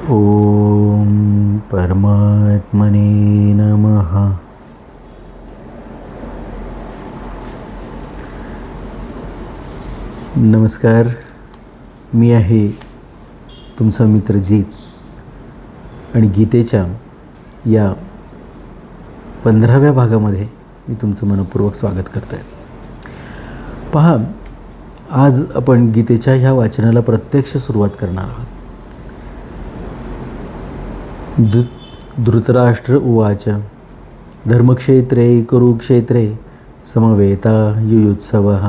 ॐ परमात्मने नमः। नमस्कार मी आहे तुमचा मित्र जीत आणि गीतेच्या या पंधराव्या भागामध्ये मी तुमचं मनपूर्वक स्वागत करतो आहे पहा आज आपण गीतेच्या ह्या वाचनाला प्रत्यक्ष सुरुवात करणार आहोत. धृ धृतराष्ट्र उवाच। धर्मक्षेत्रे कुरुक्षेत्रे समवेता युयुत्सवः।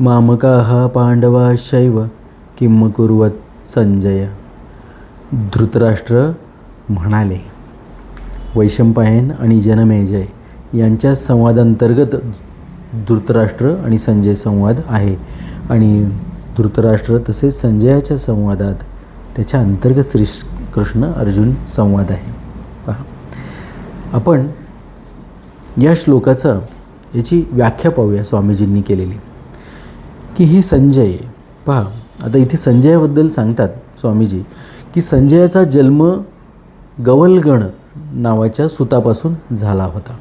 मामकाः पाण्डवाश्चैव किं कुर्वत संजय। धृतराष्ट्र म्हणाले वैशंपायन आणि जनमेजय यांच्या संवादांतर्गत धृतराष्ट्र आणि संजय संवाद आहे आणि धृतराष्ट्र तसेच संजयाच्या संवादात त्याच्या अंतर्गत श्री कृष्ण अर्जुन संवाद आहे. पहा. आपण या श्लोकाचा याची व्याख्या पाहूया स्वामीजींनी केलेली. की हे संजय पहा आता इथे संजयाबद्दल सांगतात स्वामीजी की संजयाचा जन्म गवलगण नावाच्या सुतापासून झाला होता.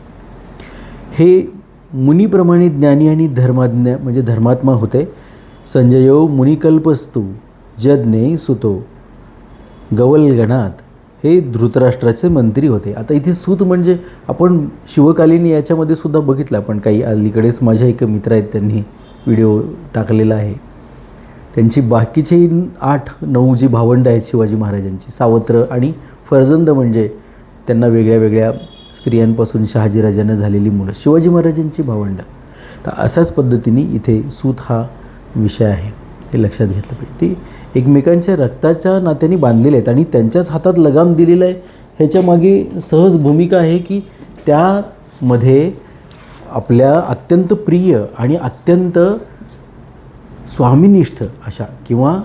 हे मुनीप्रमाणे ज्ञानी आणि धर्माज्ञ म्हणजे धर्मात्मा होते. संजयो मुनिकल्पस्तू जज्ञे सुतो गवलगणात हे धृतराष्ट्राचे मंत्री होते. आता इथे सूत म्हणजे आपण शिवकालीन याच्यामध्ये सुद्धा बघितलं आपण. काही अलीकडेच माझ्या एक मित्र आहेत त्यांनी व्हिडिओ टाकलेला आहे. त्यांची बाकीची आठ नऊ जी भावंड आहेत शिवाजी महाराजांची सावत्र आणि फर्जंद म्हणजे त्यांना वेगळ्या वेगळ्या स्त्रियांपासून शहाजीराजांना झालेली मुलं शिवाजी महाराजांची भावंड. तर अशाच पद्धतीने इथे सूत हा विषय आहे हे लक्षात घेतलं पाहिजे. ते एकमेकांच्या रक्ताच्या नात्याने बांधलेले आहेत आणि त्यांच्याच हातात लगाम दिलेलं आहे. ह्याच्यामागे सहज भूमिका आहे की त्यामध्ये आपल्या अत्यंत प्रिय आणि अत्यंत स्वामीनिष्ठ अशा किंवा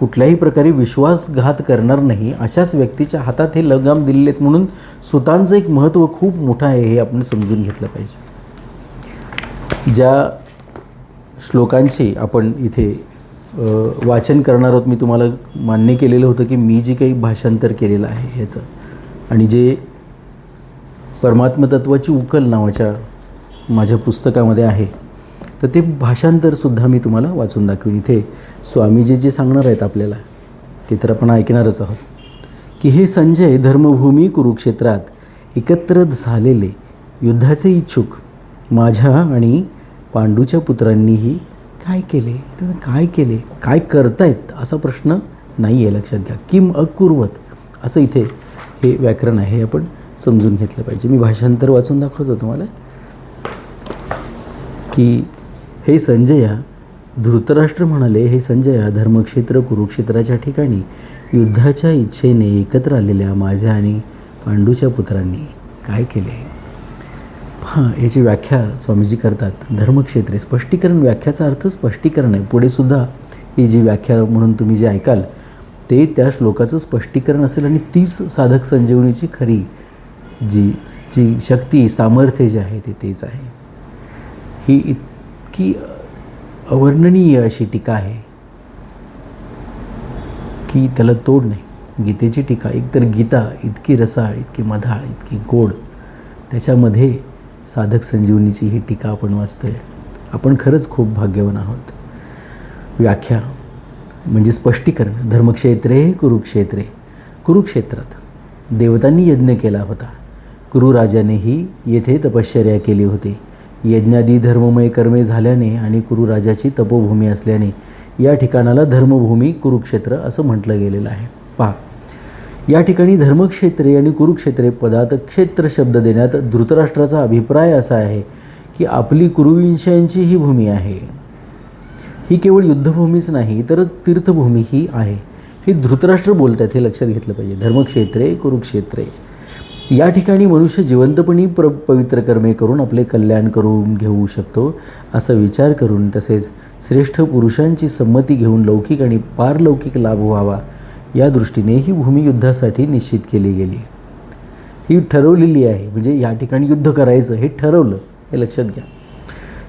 कुठल्याही प्रकारे विश्वासघात करणार नाही अशाच व्यक्तीच्या हातात हे लगाम दिलेले आहेत म्हणून सुतांचं एक महत्त्व खूप मोठं आहे हे आपण समजून घेतलं पाहिजे. ज्या श्लोकांची आपण इथे वाचन करणार आहोत. मी तुम्हाला मान्य केलेलं होतं की मी जे काही भाषांतर केलेलं आहे ह्याचं आणि जे परमात्मतत्वाची उकल नावाच्या माझ्या पुस्तकामध्ये आहे तर ते भाषांतरसुद्धा मी तुम्हाला वाचून दाखवीन. इथे स्वामीजी जे सांगणार आहेत आपल्याला ते तर आपण ऐकणारच आहोत की हे संजय धर्मभूमी कुरुक्षेत्रात एकत्र झालेले युद्धाचे इच्छुक माझ्या आणि पांडूच्या पुत्रांनीही काय केले? तर काय केले? काय करतायत? असा प्रश्न नाही आहे लक्षात घ्या. किम अकुर्वत. असं इथे हे व्याकरण आहे हे आपण समजून घेतलं पाहिजे. मी भाषांतर वाचून दाखवतो तुम्हाला. की हे संजया धृतराष्ट्र म्हणाले हे संजया धर्मक्षेत्र कुरुक्षेत्राच्या ठिकाणी युद्धाच्या इच्छेने एकत्र आलेल्या माझ्या आणि पांडूच्या पुत्रांनी काय केले? हां याची व्याख्या स्वामीजी करतात. धर्मक्षेत्रे स्पष्टीकरण व्याख्याचा अर्थ स्पष्टीकरण आहे. पुढे सुद्धा ही जी व्याख्या म्हणून तुम्ही जे ऐकाल ते त्या श्लोकाचं स्पष्टीकरण असेल आणि तीच साधक संजीवनीची खरी जी जी शक्ती सामर्थ्य जे आहे ते तेच आहे. ही इतकी अवर्णनीय अशी टीका आहे की त्याला तोड नाही. गीतेची टीका एकतर गीता इतकी रसाळ इतकी मधाळ इतकी गोड त्याच्यामध्ये साधक संजीवनीची ही टीका आपण वाचतोय. आपण खरंच खूप भाग्यवान आहोत. व्याख्या म्हणजे स्पष्टीकरण. धर्मक्षेत्रे कुरुक्षेत्रे. कुरुक्षेत्रात देवतांनी यज्ञ केला होता. कुरुराजानेही येथे तपश्चर्या केली होती. यज्ञादी धर्ममय कर्मे झाल्याने आणि कुरुराजाची तपोभूमी असल्याने या ठिकाणाला धर्मभूमी कुरुक्षेत्र असं म्हटलं गेलेलं आहे. पहा. या ठिकाणी धर्मक्षेत्रे आणि कुरुक्षेत्रे पदात क्षेत्र शब्द देण्यात धृतराष्ट्राचा अभिप्राय असा आहे की आपली कुरुविंशांची ही भूमी आहे. ही केवळ युद्धभूमीच नाही तर तीर्थभूमीही आहे. हे धृतराष्ट्र बोलत आहेत हे लक्षात घेतलं पाहिजे. धर्मक्षेत्रे कुरुक्षेत्रे. या ठिकाणी मनुष्य जिवंतपणी प्र पवित्र कर्मे करून आपले कल्याण करून घेऊ शकतो असा विचार करून तसेच श्रेष्ठ पुरुषांची संमती घेऊन लौकिक आणि पारलौकिक लाभ व्हावा या दृष्टीने ही भूमी युद्धासाठी निश्चित केली गेली. ही ठरवलेली आहे. म्हणजे या ठिकाणी युद्ध करायचं हे ठरवलं हे लक्षात घ्या.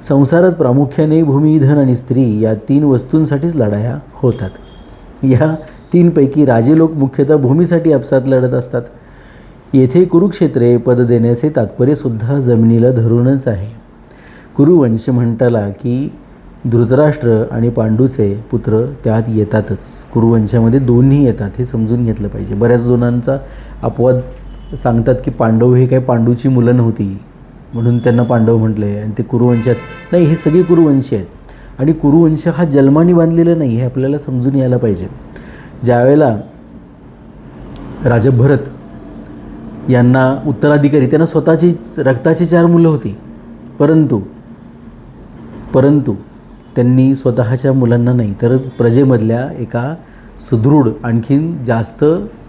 संसारात प्रामुख्याने भूमी धन आणि स्त्री या तीन वस्तूंसाठीच लढाया होतात. या तीनपैकी राजे लोक मुख्यतः भूमीसाठी आपसात लढत असतात. येथे कुरुक्षेत्रे पद देण्याचे तात्पर्यसुद्धा जमिनीला धरूनच आहे. कुरुवंश म्हणताला की धृतराष्ट्र आणि पांडूचे पुत्र त्यात येतातच. कुरुवंशामध्ये दोन्ही येतात हे समजून घेतलं पाहिजे. बऱ्याच जणांचा अपवाद सांगतात की पांडव हे काही पांडूची मुलं नव्हती म्हणून त्यांना पांडव म्हटले आणि ते कुरुवंशात नाही हे सगळे कुरुवंशी आहेत. आणि कुरुवंश हा जन्माने बांधलेला नाही हे आपल्याला समजून यायला पाहिजे. ज्यावेळेला राजा भरत यांना उत्तराधिकारी त्यांना स्वतःची रक्ताची चार मुलं होती. परंतु परंतु त्यांनी स्वतःच्या मुलांना नाही तर प्रजेमधल्या एका सुदृढ आणखीन जास्त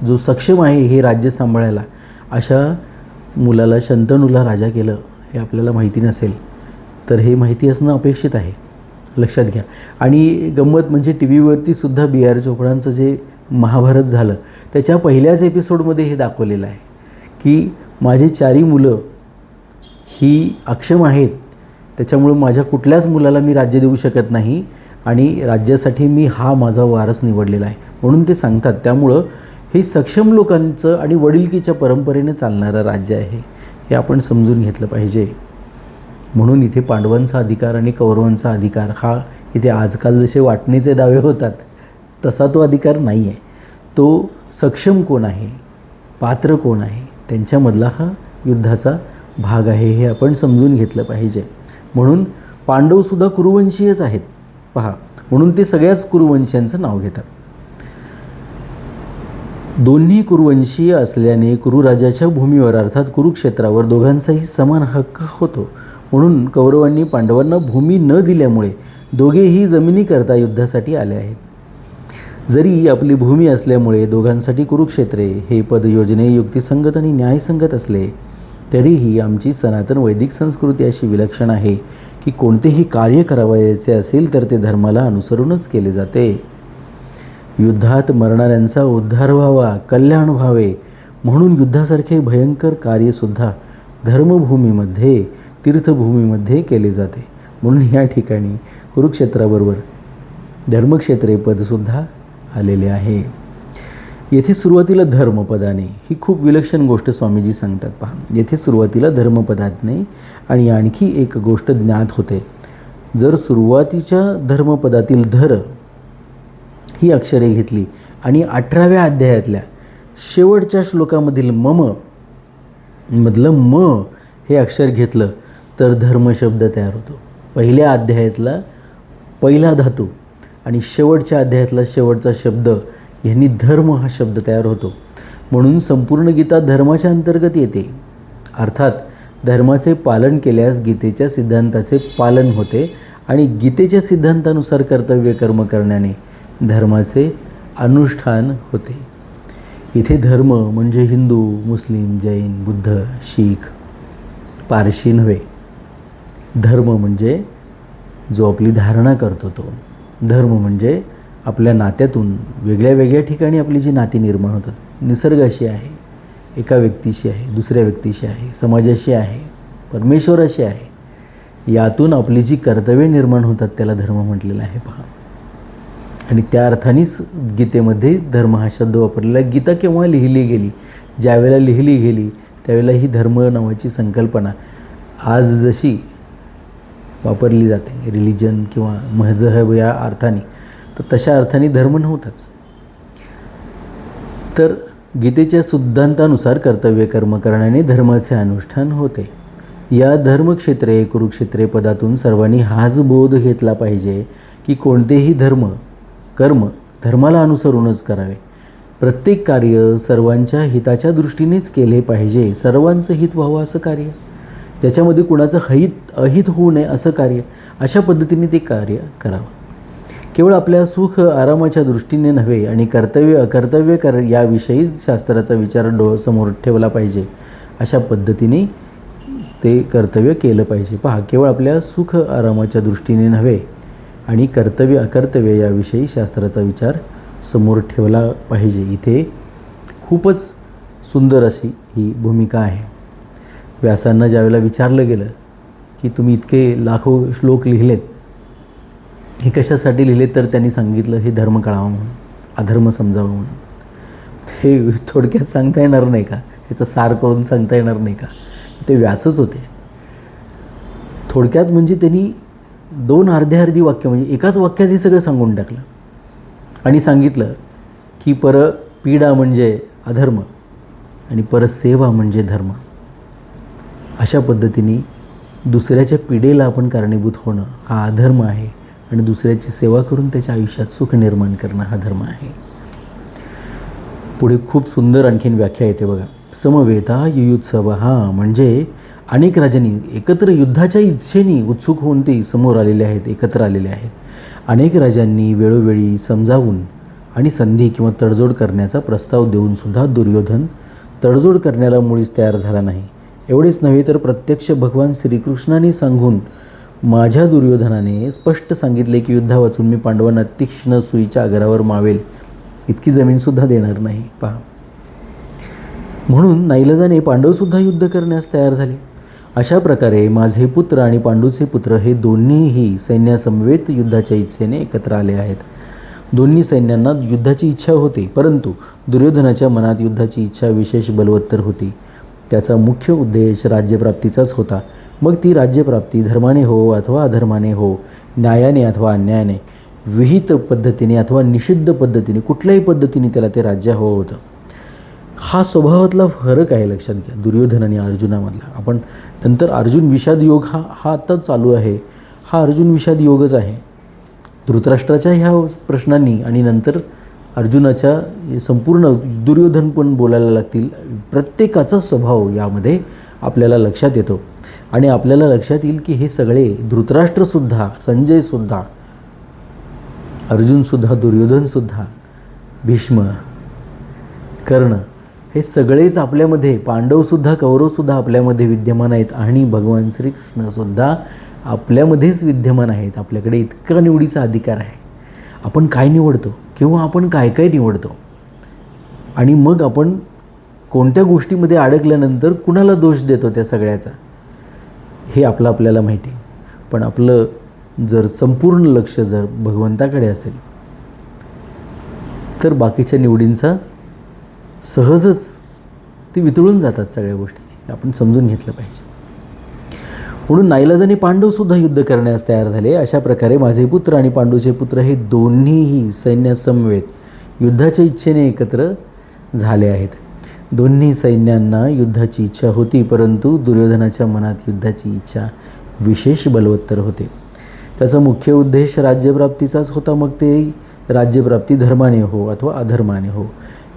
जो सक्षम आहे हे राज्य सांभाळायला अशा मुलाला शंतनूला राजा केलं हे आपल्याला माहिती नसेल तर हे माहिती असणं अपेक्षित आहे. लक्षात घ्या. आणि गंमत म्हणजे टी व्हीवरती सुद्धा बी आर चोपडांचं जे महाभारत झालं त्याच्या पहिल्याच एपिसोडमध्ये हे दाखवलेलं आहे की माझी चारी मुलं ही अक्षम आहेत त्याच्यामुळं माझ्या कुठल्याच मुलाला मी राज्य देऊ शकत नाही आणि राज्यासाठी मी हा माझा वारस निवडलेला आहे. म्हणून ते सांगतात त्यामुळं हे सक्षम लोकांचं आणि वडिलकीच्या परंपरेने चालणारं राज्य आहे हे आपण समजून घेतलं पाहिजे. म्हणून इथे पांडवांचा अधिकार आणि कौरवांचा अधिकार हा इथे आजकाल जसे वाटणीचे दावे होतात तसा तो अधिकार नाही आहे तो सक्षम कोण आहे? पात्र कोण आहे? त्यांच्यामधला हा युद्धाचा भाग आहे हे आपण समजून घेतलं पाहिजे. म्हणून पांडवसुद्धा कुरुवंशीयच आहेत. पहा म्हणून ते सगळ्याच कुरुवंशांचं नाव घेतात. दोन्ही कुरुवंशीय असल्याने कुरुराजाच्या भूमीवर अर्थात कुरुक्षेत्रावर दोघांचाही समान हक्क होतो. म्हणून कौरवांनी पांडवांना भूमी न दिल्यामुळे दोघेही जमिनीकरता युद्धासाठी आले आहेत. जरी आपली भूमी असल्यामुळे दोघांसाठी कुरुक्षेत्रे हे पद योजने युक्तिसंगत आणि न्यायसंगत असले तरीही आमची सनातन वैदिक संस्कृती अशी विलक्षण आहे की कोणतेही कार्य करावयाचे असेल तर ते धर्माला अनुसरूनच केले जाते. युद्धात मरणाऱ्यांचा उद्धार व्हावा कल्याण व्हावे म्हणून युद्धासारखे भयंकर कार्यसुद्धा धर्मभूमीमध्ये तीर्थभूमीमध्ये केले जाते. म्हणून या ठिकाणी कुरुक्षेत्राबरोबर धर्मक्षेत्रे पदसुद्धा आलेले आहे. येथे सुरुवातीला धर्मपदाने ही खूप विलक्षण गोष्ट स्वामीजी सांगतात पहा. येथे सुरुवातीला धर्मपदाने आणि आणखी एक गोष्ट ज्ञात होते. जर सुरुवातीच्या धर्मपदातील धर ही अक्षरे घेतली आणि अठराव्या अध्यायातल्या शेवटच्या श्लोकामधील मम मधलं म हे अक्षर घेतलं तर धर्मशब्द तयार होतो. पहिल्या अध्यायातला पहिला धातू आणि शेवटच्या अध्यायातला शेवटचा शब्द यांनी धर्म हा शब्द तयार होतो. म्हणून संपूर्ण गीता धर्माच्या अंतर्गत येते. अर्थात धर्माचे पालन केल्यास गीतेच्या सिद्धांताचे पालन होते आणि गीतेच्या सिद्धांतानुसार कर्तव्य कर्म करण्याने धर्माचे अनुष्ठान होते. इथे धर्म म्हणजे हिंदू मुस्लिम जैन बुद्ध शीख पारशी नव्हे. धर्म म्हणजे जो आपली धारणा करतो तो. धर्म म्हणजे आपल्या नात्यातून वेगळ्या वेगळ्या ठिकाणी आपली जी नाती निर्माण होतात. निसर्गाशी आहे एका व्यक्तीशी आहे दुसऱ्या व्यक्तीशी आहे समाजाशी आहे परमेश्वराशी आहे. यातून आपली जी कर्तव्ये निर्माण होतात त्याला धर्म म्हटलेला आहे पहा. आणि त्या अर्थानेच गीतेमध्ये धर्म हा शब्द वापरलेला गीता केव्हा लिहिली गेली ज्यावेळेला लिहिली गेली त्यावेळेला ही धर्म नावाची संकल्पना आज जशी वापरली जाते. रिलिजन किंवा मजहब या अर्थाने तर तशा अर्थाने धर्म नव्हताच. तर गीतेच्या सिद्धांतानुसार कर्तव्य कर्म करण्याने धर्माचे अनुष्ठान होते. या धर्मक्षेत्रे कुरुक्षेत्रे पदातून सर्वांनी हाच बोध घेतला पाहिजे की कोणतेही धर्म कर्म धर्माला अनुसरूनच करावे. प्रत्येक कार्य सर्वांच्या हिताच्या दृष्टीनेच केले पाहिजे सर्वांचं हित व्हावं असं कार्य. त्याच्यामध्ये कुणाचं हित अहित होऊ नये असं कार्य. अशा पद्धतीने ते कार्य करावं. केवळ आपल्या सुख आरामाच्या दृष्टीने नव्हे आणि कर्तव्य अकर्तव्य कर याविषयी शास्त्राचा विचार डो समोर ठेवला पाहिजे. अशा पद्धतीने ते कर्तव्य केलं पाहिजे. पहा केवळ आपल्या सुख आरामाच्या दृष्टीने नव्हे आणि कर्तव्य अकर्तव्य याविषयी शास्त्राचा विचार समोर ठेवला पाहिजे. इथे खूपच सुंदर अशी ही भूमिका आहे. व्यासांना ज्यावेळेला विचारलं गेलं की तुम्ही इतके लाखो श्लोक लिहिलेत हे कशासाठी लिहिले तर त्यांनी सांगितलं हे धर्म कळावं म्हणून अधर्म समजावं म्हणून. हे थोडक्यात सांगता येणार नाही का? याचा सार करून सांगता येणार नाही का? ते व्यासच होते. थोडक्यात म्हणजे त्यांनी दोन अर्ध्या अर्धी वाक्य म्हणजे एकाच वाक्यात हे सगळं सांगून टाकलं. आणि सांगितलं की पर पीडा म्हणजे अधर्म आणि परसेवा म्हणजे धर्म. अशा पद्धतीने दुसऱ्याच्या पिढेला आपण कारणीभूत होणं हा अधर्म आहे. आणि दुसऱ्याची सेवा करून त्याच्या आयुष्यात सुख निर्माण करणं हा धर्म आहे. पुढे खूप सुंदर आणखीन व्याख्या येते बघा. समवेता युयुत्सव हा म्हणजे अनेक राजांनी एकत्र युद्धाच्या इच्छेने उत्सुक होऊन ते समोर आलेले आहेत एकत्र आलेले आहेत. अनेक राजांनी वेळोवेळी समजावून आणि संधी किंवा तडजोड करण्याचा प्रस्ताव देऊनसुद्धा दुर्योधन तडजोड करण्याला मुळीच तयार झाला नाही. एवढेच नव्हे तर प्रत्यक्ष भगवान श्रीकृष्णाने सांगून माझ्या दुर्योधनाने स्पष्ट सांगितले की युद्धा वाचून मी पांडवांना तीक्ष्ण सुईच्या आगरावर मावेल. इतकी जमीनसुद्धा देणार नाही. पहा. म्हणून नाईलाजाने पांडवसुद्धा युद्ध करण्यास तयार झाले. अशा प्रकारे माझे पुत्र आणि पांडूचे पुत्र हे दोन्हीही सैन्यासमवेत युद्धाच्या इच्छेने एकत्र आले आहेत. दोन्ही सैन्यांना युद्धाची इच्छा होती परंतु दुर्योधनाच्या मनात युद्धाची इच्छा विशेष बलवत्तर होती. त्याचा मुख्य उद्देश राज्यप्राप्तीचाच होता. मग ती राज्यप्राप्ती धर्माने हो अथवा अधर्माने हो न्यायाने अथवा अन्यायाने विहित पद्धतीने अथवा निषिद्ध पद्धतीने कुठल्याही पद्धतीने त्याला ते राज्य हवं होतं. हा स्वभावातला फरक आहे लक्षात घ्या दुर्योधन आणि अर्जुनामधला. आपण नंतर अर्जुन विषाद योग हा हा आत्ता चालू आहे. हा अर्जुन विषाद योगच आहे. धृतराष्ट्राच्या ह्या प्रश्नांनी आणि नंतर अर्जुनाच्या संपूर्ण दुर्योधन पण बोलायला लागतील. प्रत्येकाचा स्वभाव यामध्ये आपल्याला लक्षात येतो. आणि आपल्याला लक्षात येईल की हे सगळे धृतराष्ट्रसुद्धा संजयसुद्धा अर्जुनसुद्धा दुर्योधनसुद्धा भीष्म कर्ण हे सगळेच आपल्यामध्ये पांडवसुद्धा कौरवसुद्धा आपल्यामध्ये विद्यमान आहेत आणि भगवान श्रीकृष्णसुद्धा आपल्यामध्येच विद्यमान आहेत. आपल्याकडे इतका निवडीचा अधिकार आहे. आपण काय निवडतो किंवा आपण काय काय निवडतो? आणि मग आपण कोणत्या गोष्टीमध्ये अडकल्यानंतर कुणाला दोष देतो त्या सगळ्याचा? हे आपलं आपल्याला माहिती आहे. पण आपलं जर संपूर्ण लक्ष जर भगवंताकडे असेल तर बाकीच्या निवडींचा सहजच ते वितळून जातात सगळ्या गोष्टी. आपण समजून घेतलं पाहिजे. म्हणून नाईलाजाने पांडवसुद्धा युद्ध करण्यास तयार झाले. अशा प्रकारे माझे पुत्र आणि पांडूचे पुत्र हे दोन्हीही सैन्यासमवेत युद्धाच्या इच्छेने एकत्र झाले आहेत. दोन्ही सैन्यांना युद्धाची इच्छा होती परंतु दुर्योधनाच्या मनात युद्धाची इच्छा विशेष बलवत्तर होते. त्याचा मुख्य उद्देश राज्यप्राप्तीचाच होता मग ते राज्यप्राप्ती धर्माने हो अथवा अधर्माने हो.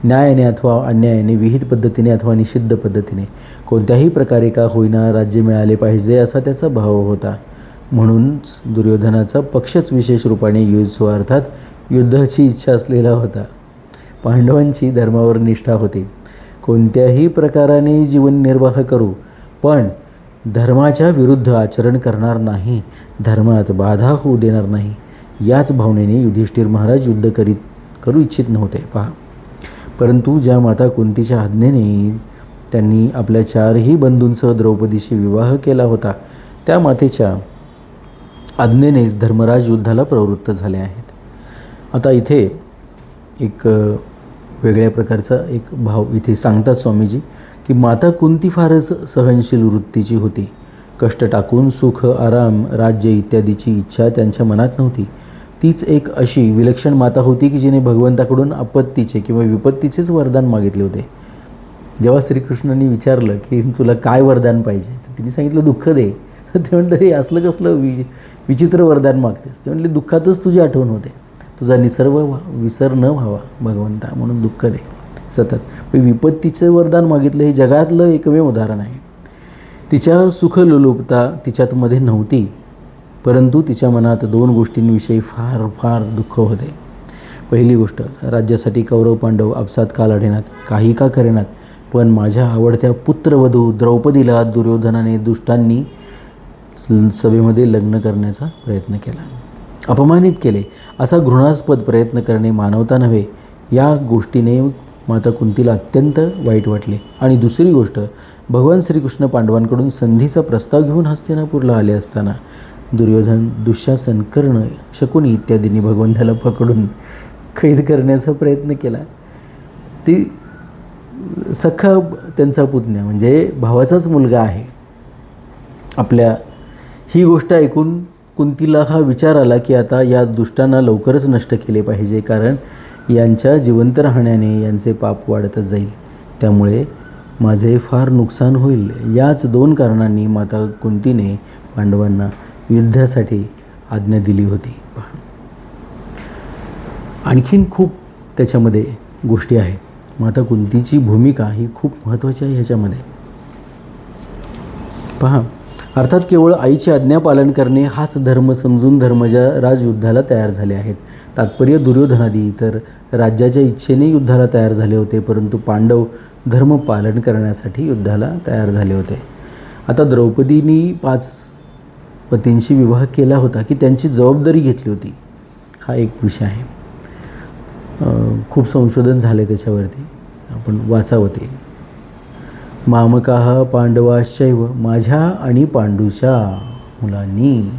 न्यायाने अथवा अन्यायाने विहित पद्धतीने अथवा निषिद्ध पद्धतीने. कोणत्याही प्रकारे का होईना राज्य मिळाले पाहिजे असा त्याचा भाव होता. म्हणूनच दुर्योधनाचा पक्षच विशेष रूपाने युत्सव अर्थात युद्धाची इच्छा असलेला होता. पांडवांची धर्मावर निष्ठा होती. कोणत्याही प्रकाराने जीवन निर्वाह करू पण धर्माच्या विरुद्ध आचरण करणार नाही धर्मात बाधा होऊ देणार नाही याच भावनेने युधिष्ठिर महाराज युद्ध करीत करू इच्छित नव्हते. पहा. परंतु ज्या माता कुंतीच्या आज्ञेने त्यांनी आपल्या चारही बंधूंसह द्रौपदीशी विवाह केला होता त्या मातेच्या आज्ञेनेच धर्मराज युद्धाला प्रवृत्त झाले आहेत. आता इथे एक वेगळ्या प्रकारचा एक भाव इथे सांगतात स्वामीजी की माता कुंती फारच सहनशील वृत्तीची होती. कष्ट टाकून सुख आराम राज्य इत्यादीची इच्छा त्यांच्या मनात नव्हती. तीच एक अशी विलक्षण माता होती की जिने भगवंताकडून आपत्तीचे किंवा विपत्तीचेच वरदान मागितले होते. जेव्हा श्रीकृष्णांनी विचारलं की तुला काय वरदान पाहिजे तर तिने सांगितलं दुःख दे. तर ते म्हटलं हे असलं कसलं विचित्र वरदान मागतेस. ते म्हटले दुःखातच तुझी आठवण होते. तुझा निसर्ग व्हा विसर न व्हावा भगवंता म्हणून दुःख दे. सतत. विपत्तीचं वरदान मागितलं हे जगातलं एकमेव उदाहरण आहे. तिच्या सुखलोलुपता तिच्यातमध्ये नव्हती परंतु तिच्या मनात दोन गोष्टींविषयी फार फार दुःख होते. पहिली गोष्ट राज्यासाठी कौरव पांडव आपसात काल अढेनात काही का करेनात पण माझ्या आवडत्या पुत्रवधू द्रौपदीला दुर्योधनाने दुष्टांनी सभेमध्ये लग्न करण्याचा प्रयत्न केला. अपमानित केले. असा घृणास्पद प्रयत्न करणे मानवता नव्हे या गोष्टीने माता कुंतीला अत्यंत वाईट वाटले. आणि दुसरी गोष्ट भगवान श्रीकृष्ण पांडवांकडून संधीचा प्रस्ताव घेऊन हस्तिनापूरला आले असताना दुर्योधन दुःशासन कर्ण शकुनी इत्यादींनी भगवंताला पकडून कैद करण्याचा प्रयत्न केला. ती सख्खा त्यांचा पुतण्या म्हणजे भावाचाच मुलगा आहे. आपल्या ही गोष्ट ऐकून कुंतीला हा विचार आला की आता या दुष्टांना लवकरच नष्ट केले पाहिजे कारण यांच्या जिवंत राहण्याने यांचे पाप वाढतच जाईल. त्यामुळे माझे फार नुकसान होईल. याच दोन कारणांनी माता कुंतीने पांडवांना युद्धासाठी आज्ञा दिली होती. पहा. आणखीन खूप त्याच्यामध्ये गोष्टी आहेत. माता कुंतीची भूमिका ही खूप महत्त्वाची आहे ह्याच्यामध्ये. पहा. अर्थात केवळ आईची आज्ञा पालन करणे हाच धर्म समजून धर्मजा राजयुद्धाला तयार झाले आहेत. तात्पर्य दुर्योधनादी तर राज्याच्या इच्छेने युद्धाला तयार झाले होते परंतु पांडव धर्म पालन करण्यासाठी युद्धाला तयार झाले होते. आता द्रौपदीनी पाच पतींशी विवाह केला होता की त्यांची जबाबदारी घेतली होती. हा एक विषय आहे. खूप संशोधन झाले त्याच्यावरती. आपण वाचावं ते. मामकाः पांडवाश्चैव माझ्या आणि पांडूच्या मुलांनी.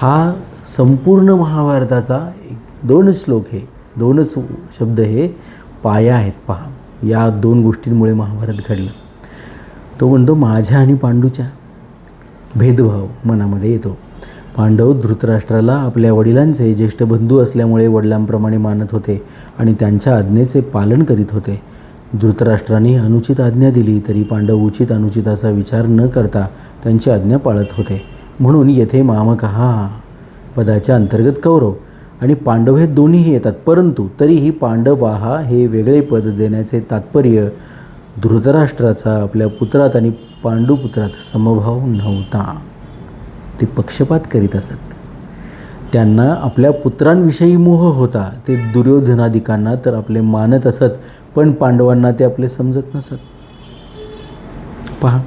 हा संपूर्ण महाभारताचा एक दोनच श्लोक हे दोनच शब्द हे पाया आहेत पहा. या दोन गोष्टींमुळे महाभारत घडलं. तो म्हणतो माझ्या आणि पांडूच्या भेदभाव मनामध्ये येतो. पांडव धृतराष्ट्राला आपल्या वडिलांचे ज्येष्ठ बंधू असल्यामुळे वडिलांप्रमाणे मानत होते आणि त्यांच्या आज्ञेचे पालन करीत होते. धृतराष्ट्राने अनुचित आज्ञा दिली तरी पांडव उचित अनुचिताचा विचार न करता त्यांची आज्ञा पाळत होते. म्हणून येथे मामकहा पदाच्या अंतर्गत कौरव आणि पांडव हे दोन्हीही येतात. परंतु तरीही पांडवाहा हे वेगळे पद देण्याचे तात्पर्य धृतराष्ट्राचा आपल्या पुत्रात आणि पांडुपुत्रात समभाव नव्हता. ते पक्षपात करीत असत. त्यांना आपल्या पुत्रांविषयी मोह होता. ते दुर्योधनादिकांना तर आपले मानत असत पण पांडवांना ते आपले समजत नसत. पहा.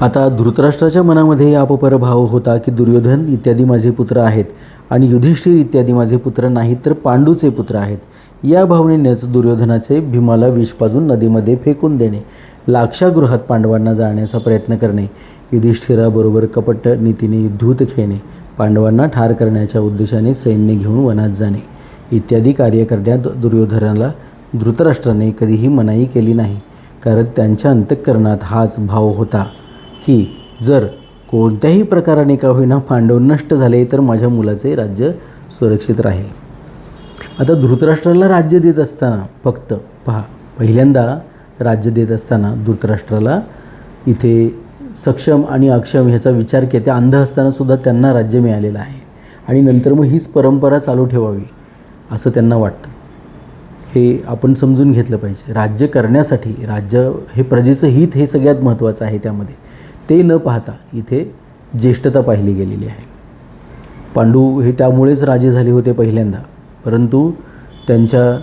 आता धृतराष्ट्राच्या मनामध्ये अपपर भाव होता की दुर्योधन इत्यादी माझे पुत्र आहेत आणि युधिष्ठिर इत्यादी माझे पुत्र नाहीत तर पांडूचे पुत्र आहेत. या भावनेनेच दुर्योधनाचे भीमाला विष पाजून नदीमध्ये फेकून देणे लाक्षागृहात पांडवांना जाण्याचा प्रयत्न करणे युधिष्ठिराबरोबर कपट नीतीने युद्धूत खेळणे पांडवांना ठार करण्याच्या उद्देशाने सैन्य घेऊन वनात जाणे. इत्यादी कार्य करण्यात दुर्योधनाला धृतराष्ट्राने कधीही मनाई केली नाही. कारण त्यांच्या अंतःकरणात हाच भाव होता की जर कोणत्याही प्रकाराने का होईना पांडव नष्ट झाले तर माझ्या मुलाचे राज्य सुरक्षित राहील. आता धृतराष्ट्राला राज्य देत असताना फक्त पहा पहिल्यांदा राज्य देत असताना धृतराष्ट्राला इथे सक्षम आणि अक्षम ह्याचा विचार के त्या अंध असतानासुद्धा त्यांना राज्य मिळालेलं आहे. आणि नंतर मग हीच परंपरा चालू ठेवावी असं त्यांना वाटतं. हे आपण समजून घेतलं पाहिजे. राज्य करण्यासाठी राज्य हे प्रजेचं हित हे सगळ्यात महत्त्वाचं आहे त्यामध्ये. ते न पाहता इथे ज्येष्ठता पाहिली गेलेली आहे. पांडू हे त्यामुळेच राजे झाले होते पहिल्यांदा. परंतु त्यांच्या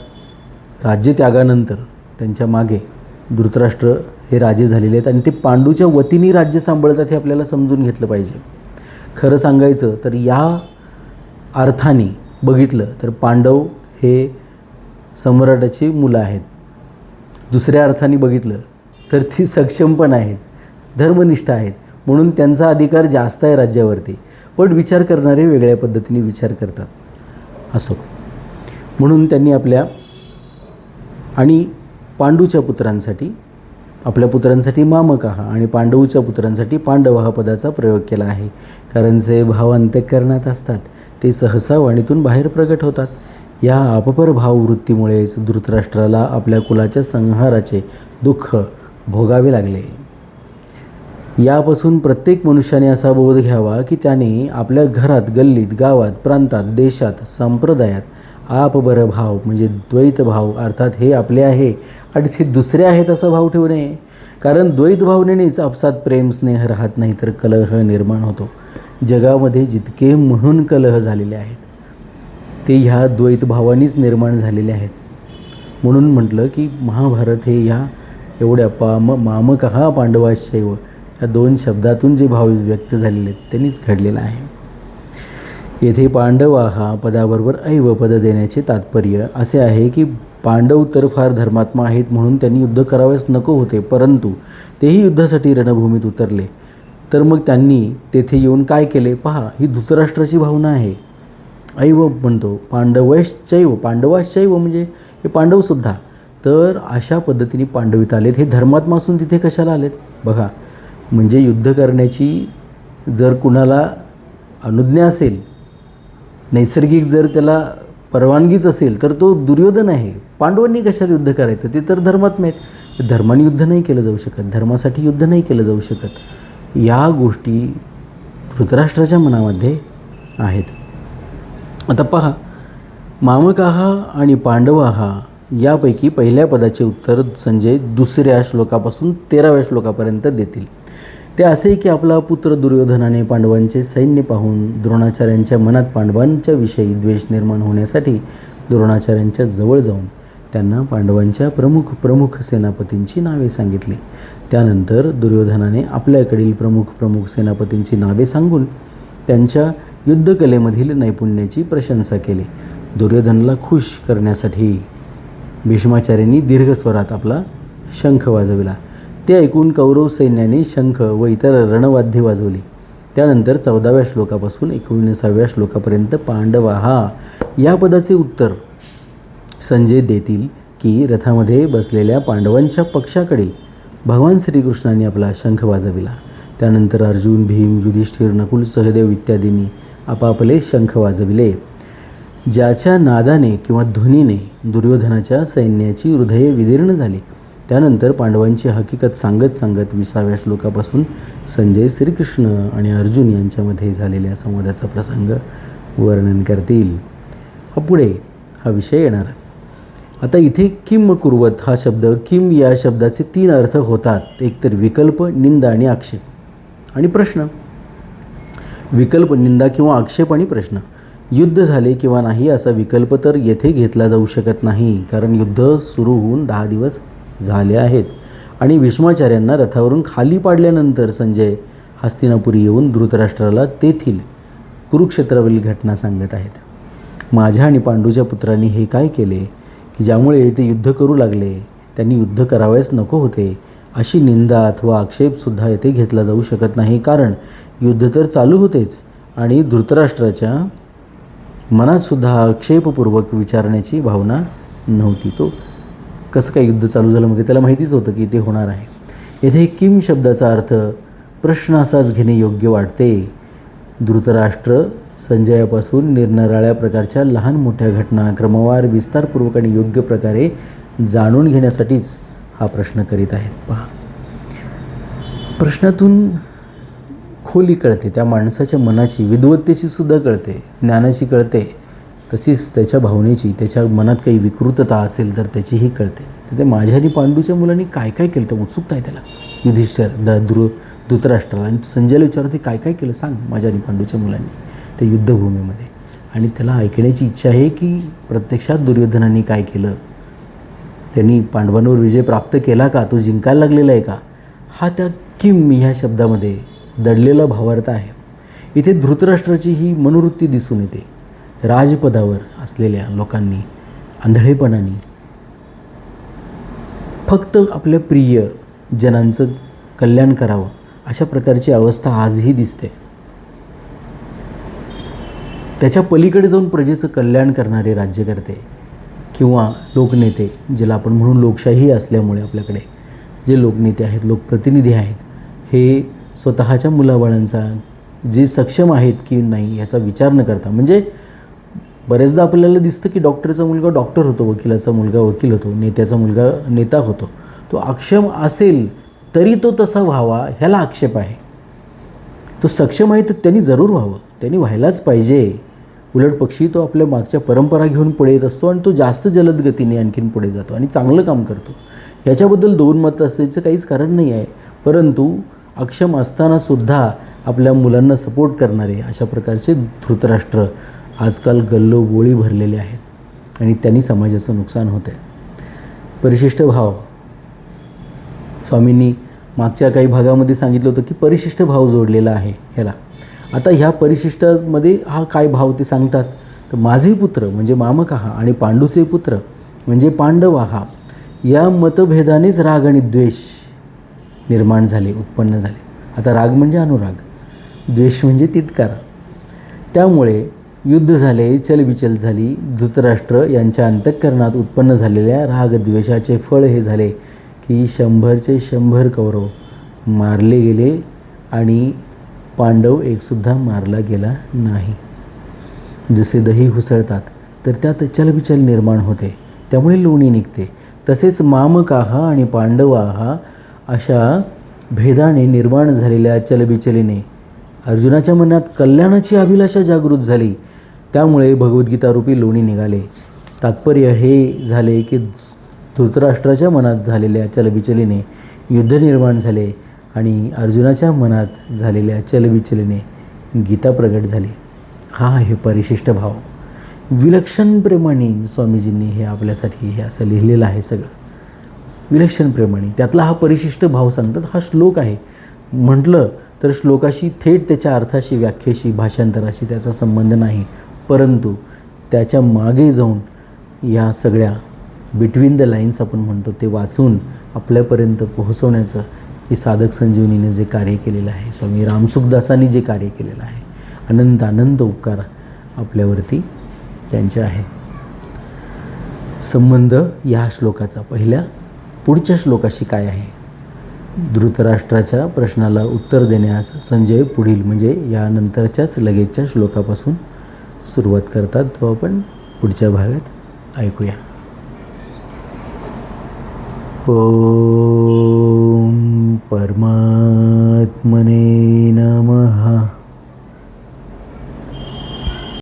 राज्यत्यागानंतर त्यांच्या मागे धृतराष्ट्र हे राजे झालेले आहेत आणि ते पांडूच्या वतीने राज्य सांभाळतात हे आपल्याला समजून घेतलं पाहिजे. खरं सांगायचं तर या अर्थाने बघितलं तर पांडव हे सम्राटाची मुलं आहेत. दुसऱ्या अर्थाने बघितलं तर ती सक्षम पण आहेत धर्मनिष्ठ आहेत. म्हणून त्यांचा अधिकार जास्त आहे राज्यावरती. पण विचार करणारे वेगळ्या पद्धतीने विचार करतात. असो. म्हणून त्यांनी आपल्या आणि पांडूच्या पुत्रांसाठी आपल्या पुत्रांसाठी मामकहा आणि पांडवच्या पुत्रांसाठी पांडव हा पदाचा प्रयोग केला आहे. कारण जे भाव अंत्यकरणात असतात ते सहसा वाणीतून बाहेर प्रगट होतात. या अपपर भाववृत्तीमुळेच धृतराष्ट्राला आपल्या कुलाच्या संहाराचे दुःख भोगावे लागले. यापासून प्रत्येक मनुष्याने असा बोध घ्यावा की त्याने आपल्या घरात गल्लीत गावात प्रांतात देशात संप्रदायात आप बरं भाव म्हणजे द्वैत भाव अर्थात हे आपले आहे आणि ते दुसरे आहेत असा भाव ठेवू नये. कारण द्वैत भावनेनेच आपसात प्रेम स्नेह राहत नाही तर कलह निर्माण होतो. जगामध्ये जितके म्हणून कलह झालेले आहेत ते ह्या द्वैत भावानीच निर्माण झालेले आहेत. म्हणून म्हटलं की महाभारत हे ह्या एवढ्या पाम मामकहा पांडवाशैव या दोन शब्दातून जे भाव व्यक्त झालेले आहेत त्यांनीच घडलेलं आहे. येथे पांडवा हा पदाबरोबर ऐव पद देण्याचे तात्पर्य असे आहे की पांडव तर फार धर्मात्मा आहेत म्हणून त्यांनी युद्ध करावेच नको होते परंतु तेही युद्धासाठी रणभूमीत उतरले. तर मग त्यांनी तेथे येऊन काय केले? पहा ही धृतराष्ट्राची भावना आहे. ऐव म्हणतो पांडवश्चैव पांडवाश्चैव म्हणजे हे पांडवसुद्धा तर अशा पद्धतीने पांडवित आलेत. हे धर्मात्मा असून तिथे कशाला आलेत? बघा म्हणजे युद्ध करण्याची जर कुणाला अनुज्ञा असेल नैसर्गिक जर त्याला परवानगीच असेल तर तो दुर्योधन आहे. पांडवांनी कशाला युद्ध करायचं? ते तर धर्मात आहेत. धर्माने युद्ध नाही केलं जाऊ शकत. धर्मासाठी युद्ध नाही केलं जाऊ शकत. या गोष्टी धृतराष्ट्राच्या मनामध्ये आहेत. आता पहा मामकाहा आणि पांडवाहा यापैकी पहिल्या पदाचे उत्तर संजय दुसऱ्या श्लोकापासून तेराव्या श्लोकापर्यंत देतील. ते असे की आपला पुत्र दुर्योधनाने पांडवांचे सैन्य पाहून द्रोणाचार्यांच्या मनात पांडवांच्या विषयी द्वेष निर्माण होण्यासाठी द्रोणाचार्यांच्या जवळ जाऊन त्यांना पांडवांच्या प्रमुख प्रमुख सेनापतींची नावे सांगितली. त्यानंतर दुर्योधनाने आपल्याकडील प्रमुख प्रमुख सेनापतींची नावे सांगून त्यांच्या युद्धकलेमधील नैपुण्याची प्रशंसा केली. दुर्योधनला खुश करण्यासाठी भीष्माचार्यांनी दीर्घ स्वरात आपला शंख वाजविला. ते ऐकून कौरव सैन्याने शंख व इतर रणवाद्ये वाजवली. त्यानंतर चौदाव्या श्लोकापासून एकोणीसाव्या श्लोकापर्यंत पांडवा हा या पदाचे उत्तर संजय देतील की रथामध्ये बसलेल्या पांडवांच्या पक्षाकडील भगवान श्रीकृष्णाने आपला शंख वाजविला. त्यानंतर अर्जुन भीम युधिष्ठिर नकुल सहदेव इत्यादींनी आपापले शंख वाजविले. ज्याच्या नादाने किंवा ध्वनीने दुर्योधनाच्या सैन्याची हृदये विदीर्ण झाली. त्यानंतर पांडवांची हकीकत सांगत सांगत विसाव्या श्लोकापासून संजय श्रीकृष्ण आणि अर्जुन यांच्यामध्ये झालेल्या संवादाचा प्रसंग वर्णन करतील. हा पुढे हा विषय येणार. आता इथे किम कुर्वत हा शब्द किम या शब्दाचे तीन अर्थ होतात. एकतर विकल्प निंदा आणि आक्षेप. आणि प्रश्न. विकल्प निंदा किंवा आक्षेप आणि प्रश्न. युद्ध झाले किंवा नाही असा विकल्प तर येथे घेतला जाऊ शकत नाही कारण युद्ध सुरू होऊन दहा दिवस झाले आहेत. आणि भीष्माचार्यांना रथावरून खाली पाडल्यानंतर संजय हस्तिनापुरी येऊन धृतराष्ट्राला तेथील कुरुक्षेत्रावरील घटना सांगत आहेत. माझ्या आणि पांडूच्या पुत्रांनी हे काय केले? की ज्यामुळे ते युद्ध करू लागले त्यांनी युद्ध करावयास नको होते अशी निंदा अथवा आक्षेपसुद्धा येथे घेतला जाऊ शकत नाही. कारण युद्ध तर चालू होतेच आणि धृतराष्ट्राच्या मनातसुद्धा आक्षेपपूर्वक विचारण्याची भावना नव्हती तो. कसं काय युद्ध चालू झालं म्हणजे त्याला माहितीच होतं की ते होणार आहे. येथे किम शब्दाचा अर्थ प्रश्न असाच घेणे योग्य वाटते. धृतराष्ट्र संजयापासून निरनिराळ्या प्रकारच्या लहान मोठ्या घटना क्रमवार विस्तारपूर्वक आणि योग्य प्रकारे जाणून घेण्यासाठीच हा प्रश्न करीत आहेत. पहा. प्रश्नातून खोली कळते त्या माणसाच्या मनाची विद्वत्तेची सुद्धा कळते ज्ञानाची कळते. तशीच त्याच्या भावनेची त्याच्या मनात काही विकृतता असेल तर त्याचीही कळते. तर ते माझ्या आणि पांडूच्या मुलांनी काय काय केलं तर उत्सुकता आहे त्याला. युधिष्ठिर द द्रु धृतराष्ट्राला आणि संजयला विचारते काय काय केलं सांग माझ्या आणि पांडूच्या मुलांनी? त्या युद्धभूमीमध्ये. आणि त्याला ऐकण्याची इच्छा आहे की प्रत्यक्षात दुर्योधनांनी काय केलं? त्यांनी पांडवांवर विजय प्राप्त केला का? तो जिंकायला लागलेला आहे का? हा त्या किम ह्या शब्दामध्ये दडलेला भावार्थ आहे. इथे धृतराष्ट्राची ही मनोवृत्ती दिसून येते. राजपदावर असलेल्या लोकांनी आंधळेपणाने फक्त आपल्या प्रिय जनांचं कल्याण करावं अशा प्रकारची अवस्था आजही दिसते. त्याच्या पलीकडे जाऊन प्रजेचं कल्याण करणारे राज्यकर्ते किंवा लोकनेते ज्याला आपण म्हणून लोकशाही असल्यामुळे आपल्याकडे जे लोकनेते आहेत लोकप्रतिनिधी आहेत हे स्वतःच्या मुलाबाळांचा जे सक्षम आहेत की नाही याचा विचार न करता म्हणजे बरेचदा आपल्याला दिसतं की डॉक्टरचा मुलगा डॉक्टर होतो वकिलाचा मुलगा वकील होतो नेत्याचा मुलगा नेता होतो. तो अक्षम असेल तरी तो तसा व्हावा ह्याला आक्षेप आहे. तो सक्षम आहे तर त्यांनी जरूर व्हावं. त्यांनी व्हायलाच पाहिजे. उलट पक्षी तो आपल्या मागच्या परंपरा घेऊन पुढे येत असतो आणि तो जास्त जलद गतीने आणखीन पुढे जातो आणि चांगलं काम करतो. याच्याबद्दल दोन मत असण्याचं काहीच कारण नाही आहे. परंतु अक्षम असतानासुद्धा आपल्या मुलांना सपोर्ट करणारे अशा प्रकारचे धृतराष्ट्र आजकाल गल्लोबोळी भरलेले आहेत आणि त्यांनी समाजाचं नुकसान होतं आहे. परिशिष्ट भाव. स्वामींनी मागच्या काही भागामध्ये सांगितलं होतं की परिशिष्ट भाव जोडलेला आहे ह्याला. आता ह्या परिशिष्टामध्ये हा काय भाव ते सांगतात? तर माझे पुत्र म्हणजे मामकहा आणि पांडूचे पुत्र म्हणजे पांडवाहा या मतभेदानेच राग आणि द्वेष निर्माण झाले उत्पन्न झाले. आता राग म्हणजे अनुराग द्वेष म्हणजे तिटकारा. त्यामुळे युद्ध झाले चलबिचल झाली धृतराष्ट्र यांच्या अंतःकरणात उत्पन्न झालेल्या रागद्वेषाचे फळ हे झाले की शंभरचे शंभर कौरव मारले गेले आणि पांडव एकसुद्धा मारला गेला नाही. जसे दही हुसळतात तर त्यात चलबिचल निर्माण होते. त्यामुळे लोणी निघते. तसेच मामकाहा आणि पांडवाहा अशा भेदाने निर्माण झालेल्या चलबिचलीने अर्जुनाच्या मनात कल्याणाची अभिलाषा जागृत झाली. त्यामुळे भगवद्गीतारूपी लोणी निघाले. तात्पर्य हे झाले की धृतराष्ट्राच्या मनात झालेल्या चलबिचलीने युद्ध निर्माण झाले आणि अर्जुनाच्या मनात झालेल्या चलबिचलीने गीता प्रगट झाली. हा आहे परिशिष्ट भाव. विलक्षण प्रेमाने स्वामीजींनी हे आपल्यासाठी हे असं लिहिलेलं आहे सगळं. विलक्षण प्रेमाने त्यातला हा परिशिष्ट भाव सांगतात हा श्लोक आहे. म्हटलं तर श्लोकाशी थेट त्याच्या अर्थाशी व्याख्येशी भाषांतराशी त्याचा संबंध नाही. परंतु त्याच्यामागे जाऊन या सगळ्या बिटवीन द लाईन्स आपण म्हणतो ते वाचून आपल्यापर्यंत पोहोचवण्याचं हे साधक संजीवनीने जे कार्य केलेलं आहे स्वामी रामसुखदासांनी जे कार्य केलेलं आहे अनंत अनंत उपकार आपल्यावरती त्यांचे आहेत. संबंध या श्लोकाचा पहिल्या पुढच्या श्लोकाशी काय आहे? धृतराष्ट्राच्या प्रश्नाला उत्तर देण्यास संजय पुढील म्हणजे यानंतरच्याच लगेचच्या श्लोकापासून सुरुवात करतात तो आपण पुढच्या भागात ऐकूया. ओ परमात्मने नमः.